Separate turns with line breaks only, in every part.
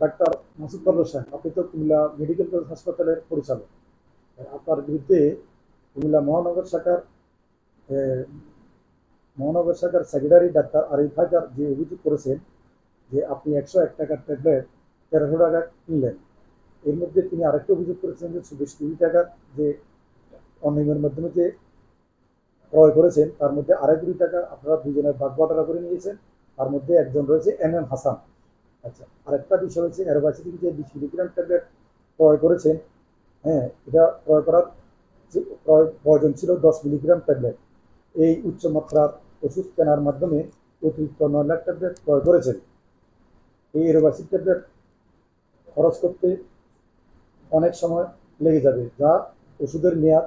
Doctor Masud Parvez সাহেব, আপনি তো কুমিল্লা মেডিকেল কলেজ হাসপাতালের পরিচালক। আপনার বিরুদ্ধে কুমিল্লা মহানগর শাখার মহানগর শাখার সেক্রেটারি ডাক্তার আরিফ হায়দার যে অভিযোগ করেছেন যে আপনি একশো এক টাকার ট্যাবলেট তেরোশো টাকা কিনলেন। এর মধ্যে তিনি আরেকটা অভিযোগ করেছেন যে চব্বিশ কোটি টাকার যে অনিয়মের মাধ্যমে যে ক্রয় করেছেন, তার মধ্যে আড়াই কোটি টাকা আপনারা দুজনের ভাগ বাটোয়ারা করে নিয়েছেন। তার মধ্যে একজন রয়েছে এম এম হাসান। আচ্ছা আরেকটা বিষয় হচ্ছে অ্যারোবাসিটিক যে বিশ মিলিগ্রাম ট্যাবলেট ক্রয় করেছেন হ্যাঁ এটা ক্রয় করার ক্রয় প্রয়োজন ছিল দশ মিলিগ্রাম ট্যাবলেট। এই উচ্চ মাত্রার ওষুধ কেনার মাধ্যমে অতিরিক্ত নয় লাখ ট্যাবলেট ক্রয় করেছেন। এই অ্যারোবাসিক ট্যাবলেট খরচ করতে অনেক সময় লেগে যাবে, যা ওষুধের মেয়াদ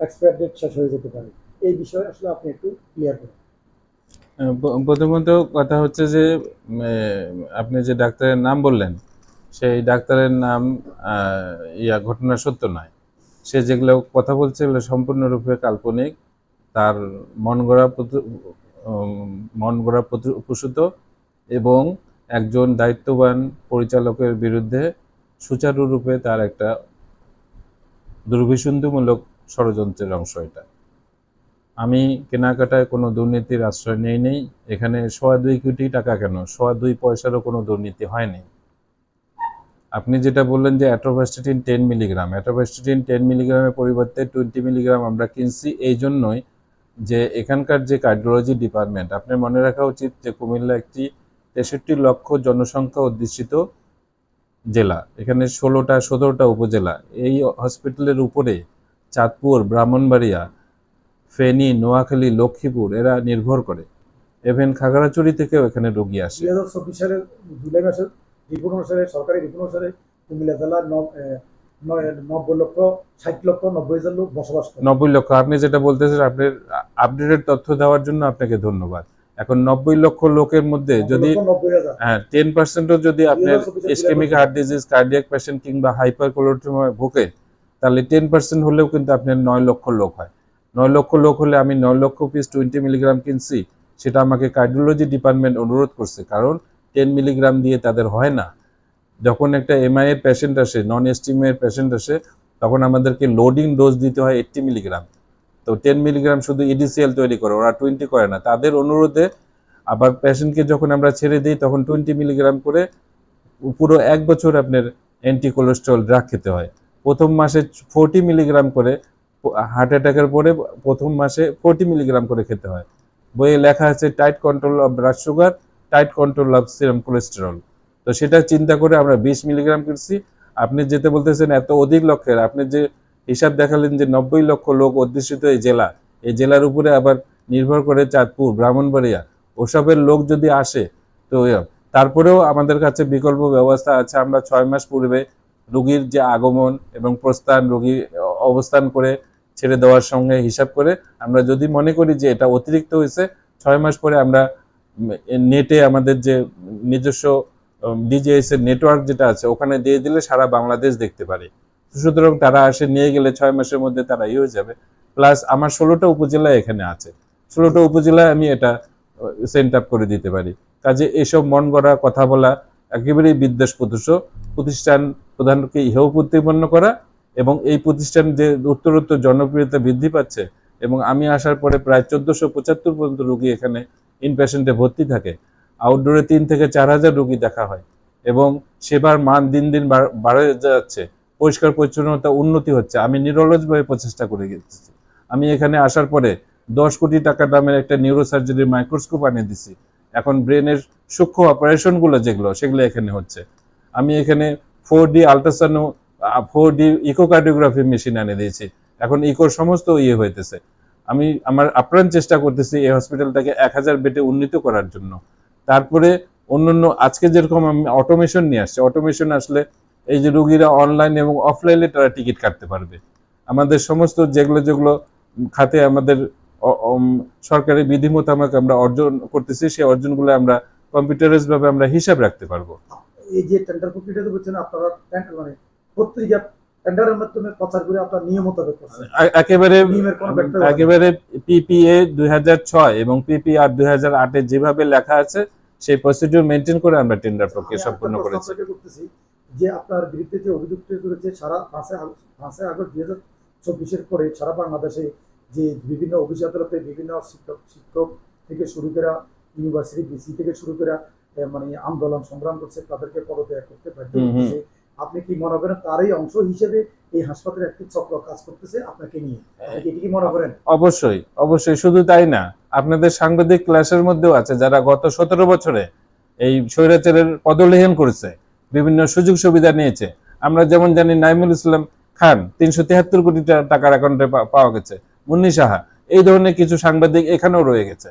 এক্সপায়ার ডেট শেষ হয়ে যেতে পারে। এই বিষয়ে আসলে আপনি একটু ক্লিয়ার করুন।
প্রথমত কথা হচ্ছে যে আপনি যে ডাক্তারের নাম বললেন, সেই ডাক্তারের নাম ইয়া, ঘটনা সত্য নয়। সে যেগুলো কথা বলছে, এগুলো সম্পূর্ণরূপে কাল্পনিক। তার মন গড়া মন গড়া প্রসূত এবং একজন দায়িত্ববান পরিচালকের বিরুদ্ধে সুচারুরূপে তার একটা দুর্বিসন্ধিমূলক ষড়যন্ত্রের অংশ এটা। আমি কেনাকাটায় কোনো দুর্নীতির আশ্রয় নেই নেই। এখানে সোয়া দুই কোটি টাকা কেন? সোয়া দুই পয়সারও কোনো দুর্নীতি হয়নি আপনি যেটা বললেন যে atorvastatin ten milligram atorvastatin ten মিলিগ্রামের পরিবর্তে টোয়েন্টি মিলিগ্রাম আমরা কিনছি, এই জন্যই যে এখানকার যে কার্ডিওলজি ডিপার্টমেন্ট আপনার মনে রাখা উচিত যে কুমিল্লা একটি তেষট্টি লক্ষ জনসংখ্যা অধ্যুষিত জেলা, এখানে ষোলোটা, সতেরোটা উপজেলা। এই হসপিটালের উপরে চাঁদপুর, ব্রাহ্মণবাড়িয়া ফেনী নোয়াখালী লক্ষ্মীপুর এরা নির্ভর করে। এভেন খাগড়াছড়ি থেকেও এখানে রোগী আসে।
দুই হাজার চব্বিশ সালের জুলাই মাসের রিপোর্ট অনুসারে সরকারি রিপোর্ট অনুসারে কুমিল্লা জেলার নব্বই লক্ষ ষাট লক্ষ নব্বই হাজার লোক বসবাস করে।
নব্বই লক্ষ আপনি যেটা বলতেছেন আপনার আপডেটেড তথ্য দেওয়ার জন্য আপনাকে ধন্যবাদ। এখন নব্বই লক্ষ লোকের মধ্যে যদি হ্যাঁ টেন পার্সেন্টও যদি আপনার
2024
ischemic heart disease cardiac patient কিংবা হাইপার ভোগে তাহলে টেন পার্সেন্ট হলেও কিন্তু আপনার নয় লক্ষ লোক হয়। নয় লক্ষ লোক হলে আমি নয় লক্ষ পিস টোয়েন্টি মিলিগ্রাম কিনছি, সেটা আমাকে কার্ডিওলজি ডিপার্টমেন্ট অনুরোধ করছে। কারণ টেন মিলিগ্রাম দিয়ে তাদের হয় না। যখন একটা এমআই এর পেশেন্ট আসে নন এস্টিমের পেশেন্ট আসে, তখন আমাদেরকে লোডিং ডোজ দিতে হয় এইট্টি মিলিগ্রাম তো টেন মিলিগ্রাম শুধু ইডিসিএল তৈরি করে, ওরা টোয়েন্টি করে না। তাদের অনুরোধে আবার পেশেন্টকে যখন আমরা ছেড়ে দিই, তখন টোয়েন্টি মিলিগ্রাম করে পুরো এক বছর আপনার অ্যান্টি কোলেস্ট্রল ড্রাগ খেতে হয়। প্রথম মাসে ফোরটি মিলিগ্রাম করে হার্ট অ্যাটাকের পরে প্রথম মাসে ফোরটি মিলিগ্রাম করে খেতে হয়। বইয়ে লেখা আছে tight control of blood sugar tight control of serum cholesterol তো সেটা চিন্তা করে আমরা বিশ মিলিগ্রাম করছি আপনি যেতে বলতেছেন, এত অধিক লক্ষের? আপনি যে হিসাব দেখালেন যে নব্বই লক্ষ লোক অধ্যুষিত এই জেলা, এই জেলার উপরে আবার নির্ভর করে চাঁদপুর, ব্রাহ্মণবাড়িয়া, ওসবের লোক যদি আসে, তো তারপরেও আমাদের কাছে বিকল্প ব্যবস্থা আছে। আমরা ছয় মাস পূর্বে রোগীর যে আগমন এবং প্রস্থান, রোগী অবস্থান করে ছেড়ে দেওয়ার সঙ্গে হিসাব করে আমরা যদি মনে করি যে এটা অতিরিক্ত হয়েছে, ছয় মাস পরে আমরা নেটে আমাদের যে নিজস্ব ডিজিএস এর নেটওয়ার্ক যেটা আছে, ওখানে দিয়ে দিলে সারা বাংলাদেশ দেখতে পারে। সুতরাং তারা আসে, নিয়ে গেলে ছয় মাসের মধ্যে তারা ইয়ে হয়ে যাবে। প্লাস আমার ষোলোটা উপজেলা এখানে আছে। ষোলোটা উপজেলায় আমি এটা সেন্ট আপ করে দিতে পারি। কাজে এসব মন গড়া কথা বলা একেবারেই বিদ্বেষ প্রতিষ্ঠান প্রধানকে ইহেও প্রতিপন্ন করা এবং এই প্রতিষ্ঠান যে উত্তরোত্তর জনপ্রিয়তা বৃদ্ধি পাচ্ছে এবং আমি আসার পরে প্রায় চোদ্দশো পঁচাত্তর পর্যন্ত রুগী এখানে ইনপেশেন্টে ভর্তি থাকে। আউটডোরে তিন থেকে চার হাজার রুগী দেখা হয় এবং সেবার মান দিন দিন বাড়ে যাচ্ছে। পরিষ্কার পরিচ্ছন্নতা উন্নতি হচ্ছে। আমি নিরলসভাবে প্রচেষ্টা করে গেছি আমি এখানে আসার পরে দশ কোটি টাকা দামের একটা নিউরোসার্জারির মাইক্রোস্কোপ আনিয়ে দিছি। এখন ব্রেনের সূক্ষ্ম অপারেশনগুলো যেগুলো, সেগুলো এখানে হচ্ছে। আমি এখানে four D ultrasound four D echocardiography machine এনে দিয়েছি। এখন ইকোর সমস্ত ইয়ে হইতেছে। আমি আমার আপ্রাণ চেষ্টা করতেছি এই হসপিটালটাকে এক হাজার বেডে উন্নীত করার জন্য। তারপরে অন্যান্য আজকে যেরকম আমি অটোমেশন নিয়ে আসছি অটোমেশন আসলে এই যে রুগীরা অনলাইন এবং অফলাইনে তারা টিকিট কাটতে পারবে। আমাদের সমস্ত যেগুলো যেগুলো খাতে আমাদের সরকারি বিধি মোতাবেক আমরা অর্জন করতেছি, সেই অর্জনগুলো আমরা কম্পিউটারাইজ ভাবে আমরা হিসাব রাখতে পারব।
এই যে টেন্ডার প্রক্রিয়াটা করছেন আপনারা টেন্ডার মানে পত্রিকা টেন্ডারের মাধ্যমে প্রচার করে আপনার নিয়ম মোতাবেক
একেবারে একেবারে পিপিএ দুই হাজার ছয় এবং পিপিআর দুই হাজার আটে যেভাবে লেখা আছে সেই প্রসিডিউর মেনটেন করে আমরা টেন্ডার প্রক্রিয়া
প্রশ্ন
করেছি
যে আপনার বিরুদ্ধে যে অভিযুক্ত করেছে সারা পাঁচে আগস্ট দুই হাজার চব্বিশের পরে সারা বাংলাদেশে যে বিভিন্ন অফিস আদালতে বিভিন্ন শিক্ষক শিক্ষক থেকে শুরু করে ইউনিভার্সিটি বিসি থেকে শুরু করে মানে আন্দোলন সংগ্রাম করছে তাদেরকে পদত্যাগ করতে বাধ্য আপনি কি মনে করেন তারই অংশ হিসেবে এই হাসপাতালে একটি চক্র কাজ করতেছে? আপনাকে নিয়ে। এটি কি মনে করেন?
অবশ্যই অবশ্যই, শুধু তাই না, আপনাদের সাংবাদিক ক্লাসের মধ্যেও আছে যারা গত সতেরো বছরে এই স্বৈরাচারের পদলেহন করেছে, বিভিন্ন সুযোগ সুবিধা নিয়েছে। আমরা যেমন জানি নাইমুল ইসলাম খান তিনশো তিয়াত্তর কোটি টাকার অ্যাকাউন্টে পাওয়া গেছে, মুন্নি সাহা, এই ধরনের কিছু সাংবাদিক এখানেও রয়ে গেছে।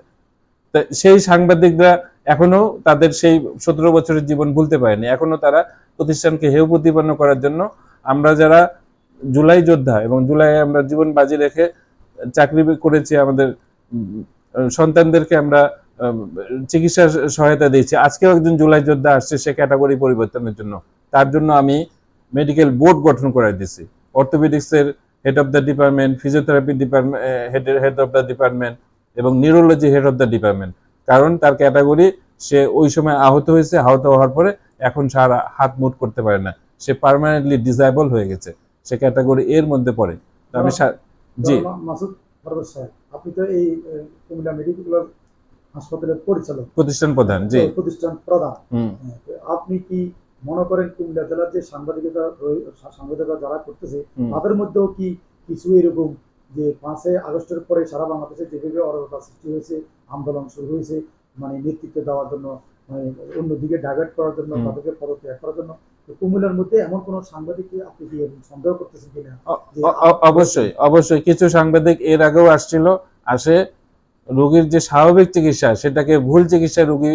সেই সাংবাদিকরা এখনও তাদের সেই সতেরো বছরের জীবন ভুলতে পারেনি, এখনও তারা প্রতিষ্ঠানকে হেয় প্রতিপন্ন করার জন্য আমরা যারা জুলাই যোদ্ধা এবং জুলাই আমরা জীবন বাজি রেখে চাকরি করেছি আমাদের সন্তানদেরকে আমরা উম, চিকিৎসা সহায়তা দিয়েছি। আজকেও একজন জুলাই যোদ্ধা আসছে সে ক্যাটাগরি পরিবর্তনের জন্য। তার জন্য আমি মেডিকেল বোর্ড গঠন করে দিয়েছি। অর্থোপেডিক্সের head of the department physiotherapy department head head of the department এবং neurology head of the department কারণ তার ক্যাটাগরি সে ওই সময় আহত হয়েছে আহত হওয়ার পরে এখন সারা হাত মুট করতে পারে না। সে পার্মানেন্টলি ডিসাইবল হয়ে গেছে। সে ক্যাটাগরি এর মধ্যে পড়ে। তো আমি জি।
মাসুদ আপনি তো এই কুমিল্লা মেডিকেল হাসপাতালের পরিচালক।
প্রতিষ্ঠান প্রধান জি।
প্রতিষ্ঠান প্রধান। হ্যাঁ, আপনি কি মনে করেন কুমিল্লা জেলার যে সাংবাদিকতা সাংবাদিকতা যারা করতেছে তাদের মধ্যেও কি কিছু এরকম যে পাঁচই আগস্টের পরে সারা বাংলাদেশে যেভাবে অরাজকতা সৃষ্টি হয়েছে আন্দোলন শুরু হয়েছে মানে নেতৃত্ব দেওয়ার জন্য মানে অন্যদিকে ডাইভার্ট করার জন্য। তাদেরকে পদত্যাগ করার জন্য কুমিল্লার মধ্যে এমন কোন সাংবাদিককে আপনি কি সন্দেহ করতেছেন কিনা?
অবশ্যই অবশ্যই কিছু সাংবাদিক এর আগেও আসছিল আসে রোগীর যে স্বাভাবিক চিকিৎসা সেটাকে ভুল চিকিৎসা রোগী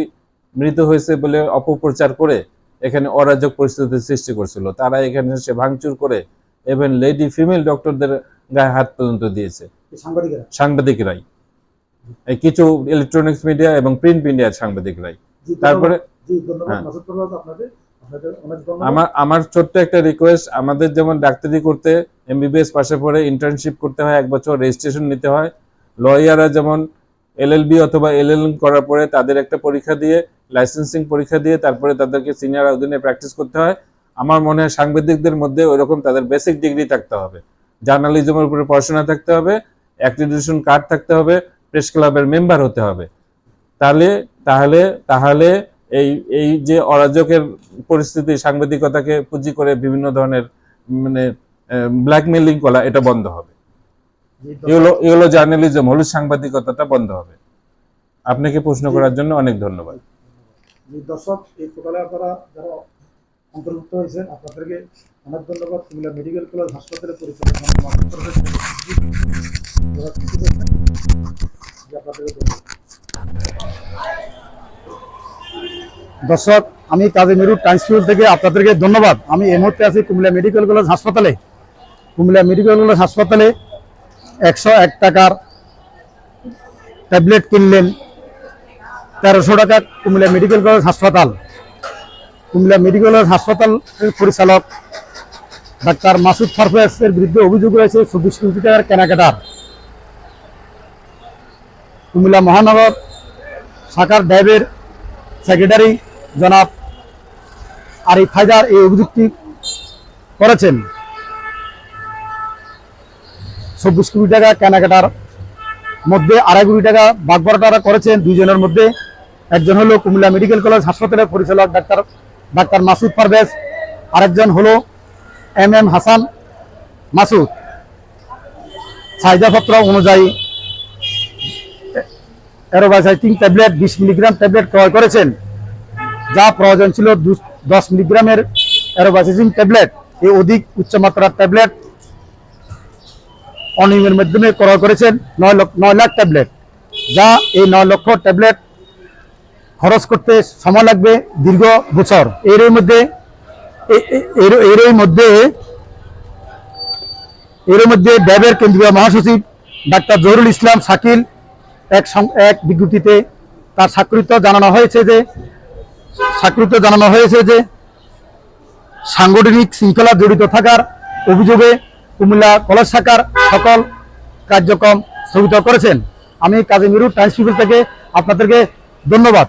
মৃত হয়েছে বলে অপপ্রচার করে এখানে অরাজক পরিস্থিতির সৃষ্টি করছিল। তারা এখানে এসে ভাঙচুর করে এবং লেডি ফিমেল ডক্টরদের গায়ে হাত পর্যন্ত দিয়েছে। সাংবাদিকরাই। কিছু ইলেকট্রনিক্স মিডিয়া এবং প্রিন্ট মিডিয়ার সাংবাদিকরাই তারপরে হ্যাঁ। আমার আমার ছোট্ট একটা রিকোয়েস্ট আমাদের যেমন ডাক্তারি করতে এমবিবিএস পাশে পড়ে ইন্টার্নশিপ করতে হয় এক বছর রেজিস্ট্রেশন নিতে হয় লয়াররা যেমন এলএলবি অথবা এলএল করার পরে তাদের একটা পরীক্ষা দিয়ে লাইসেন্সিং পরীক্ষা দিয়ে তারপরে তাদেরকে সিনিয়র অধীনে প্র্যাকটিস করতে হয়। আমার মনে হয় সাংবাদিকদের মধ্যে ওইরকম তাদের বেসিক ডিগ্রি থাকতে হবে। জার্নালিজমের উপরে পড়াশোনা থাকতে হবে অ্যাক্রিডিটেশন কার্ড থাকতে হবে প্রেস ক্লাবের মেম্বার হতে হবে। তাহলে তাহলে তাহলে এই এই যে অরাজকের পরিস্থিতি সাংবাদিকতাকে পুঁজি করে বিভিন্ন ধরনের মানে ব্ল্যাকমেলিং করা এটা বন্ধ হবে। এগুলো জার্নালিজম হলুদ সাংবাদিকতাটা বন্ধ হবে। আপনাকে প্রশ্ন করার জন্য অনেক ধন্যবাদ।
দর্শক এই পোর্টালে আপনারা যারা অন্তর্ভুক্ত হয়েছেন আপনাদেরকে অনেক ধন্যবাদ। কুমিল্লা মেডিকেল কলেজ হাসপাতালে পরিচালক দর্শক, আমি কাজী মিরু টাইমস টিউব থেকে আপনাদেরকে ধন্যবাদ। আমি এই মুহূর্তে আছি কুমিল্লা মেডিকেল কলেজ হাসপাতালে। কুমিল্লা মেডিকেল কলেজ হাসপাতালে একশো এক টাকার ট্যাবলেট কিনলেন তেরোশো টাকা কুমিল্লা মেডিকেল কলেজ হাসপাতাল। কুমিল্লা মেডিকেল কলেজ হাসপাতালের পরিচালক ডাক্তার মাসুদ ফারফেসের বিরুদ্ধে অভিযোগ রয়েছে, চব্বিশ কোটি টাকার কেনাকাটার। কুমিল্লা মহানগর শাখার ড্যাবের সেক্রেটারি জনাব আরিফ হায়দার এই অভিযুক্তি করেছেন। চব্বিশ কোটি টাকা কেনাকাটার মধ্যে আড়াই কোটি টাকা ভাগ বরাটা করেছেন। দুইজনের মধ্যে একজন হলো কুমিল্লা মেডিকেল কলেজ হাসপাতালের পরিচালক ডাক্তার ডাক্তার মাসুদ পারভেজ। আরেকজন হলো এম এম হাসান মাসুদ। চাহিদাপত্র অনুযায়ী অ্যারোবাইসাইটিং ট্যাবলেট বিশ মিলিগ্রাম ট্যাবলেট ক্রয় করেছেন। যা প্রয়োজন ছিল দশ মিলিগ্রামের অ্যারোবাইসাইটিং ট্যাবলেট এই অধিক উচ্চমাত্রার ট্যাবলেট অনিয়মের মাধ্যমে ক্রয় করেছেন নয় লাখ ট্যাবলেট যা এই নয় লক্ষ ট্যাবলেট খরচ করতে সময় লাগবে দীর্ঘ বছর। এর মধ্যে এর মধ্যে এর মধ্যে ড্যাবের কেন্দ্রীয় মহাসচিব ডাক্তার জহুরুল ইসলাম শাকিল এক এক বিজ্ঞপ্তিতে তার স্বাক্ষরিত জানানো হয়েছে যে, স্বাক্ষরিত জানানো হয়েছে যে, সাংগঠনিক শৃঙ্খলা জড়িত থাকার অভিযোগে কুমিল্লা কলেজ শাখার সকল কার্যক্রম স্থগিত করেছেন। আমি কাজী মিরু টাইমস পিপল থেকে আপনাদেরকে ধন্যবাদ।